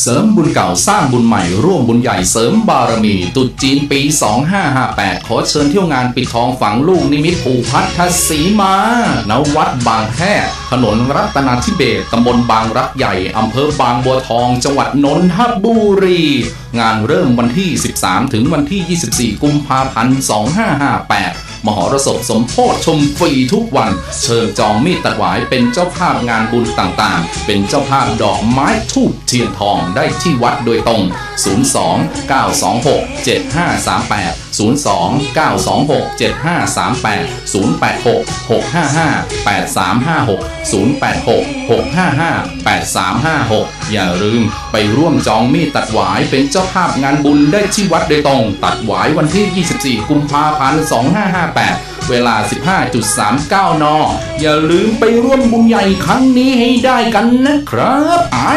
เสริมบุญเก่าสร้างบุญใหม่ร่วมบุญใหญ่เสริมบารมีตรุษจีนปี 2558 ขอเชิญเที่ยวงานปิดทองฝังลูกนิมิตภูพัทธสีมา ณ วัดบางแพรถนนรัตนาธิเบศตำบลบางรักใหญ่อำเภอบางบัวทอง จังหวัดนนทบุรี งานเริ่มวันที่ 13 ถึงวันที่ 24 กุมภาพันธ์ 2558 มหรสพสมโพธชมฟรีทุกวัน เชิญจองมีดตัดหวายเป็นเจ้าภาพงานบุญต่างๆ เป็นเจ้าภาพดอกไม้ทูบเทียนทองได้ที่วัดโดยตรง 02 926 7538 02 926 7538 086 655 8356 086 655 8356 อย่าลืมไปร่วมจองมีดตัดหวายเป็นเจ้าภาพงานบุญได้ที่วัดโดยตรง ตัดหวายวันที่ 24 กุมภาพันธ์ 2558เวลา 15.39 น อย่าลืมไปร่วมบุญใหญ่ครั้งนี้ให้ได้กันนะครับไอ้